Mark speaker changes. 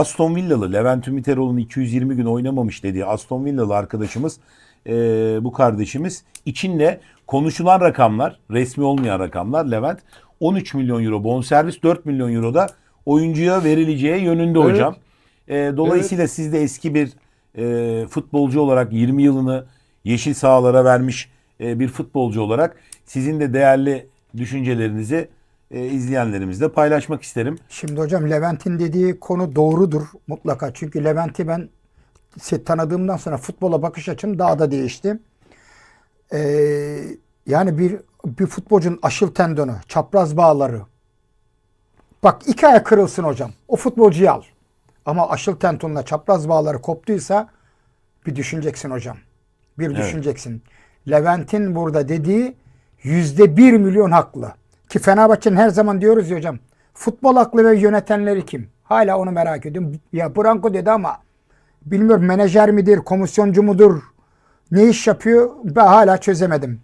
Speaker 1: Aston Villalı Levent Ümiteroğlu'nun 220 gün oynamamış dediği Aston Villalı arkadaşımız e, bu kardeşimiz içinde konuşulan rakamlar resmi olmayan rakamlar Levent 13 milyon euro bonservis 4 milyon euro da oyuncuya verileceği yönünde
Speaker 2: Evet.
Speaker 1: hocam. E, dolayısıyla siz de eski bir e, futbolcu olarak 20 yılını yeşil sahalara vermiş e, bir futbolcu olarak sizin de değerli düşüncelerinizi e, izleyenlerimizle paylaşmak isterim.
Speaker 3: Şimdi hocam Levent'in dediği konu doğrudur mutlaka. Çünkü Levent'i ben tanıdığımdan sonra futbola bakış açım daha da değişti. Ee, yani bir bir futbolcunun aşıl tendonu, çapraz bağları. Bak iki ay kırılsın hocam. O futbolcuyu al. Ama aşıl tendonla çapraz bağları koptuysa bir düşüneceksin hocam. Bir düşüneceksin. Levent'in burada dediği yüzde bir milyon haklı. Ki Fenerbahçe'nin her zaman diyoruz ya hocam. Futbol aklı ve yönetenleri kim? Hala onu merak ediyorum. Ya Branko dedi ama bilmiyorum menajer midir, komisyoncu mudur? Ne iş yapıyor? Ben hala çözemedim.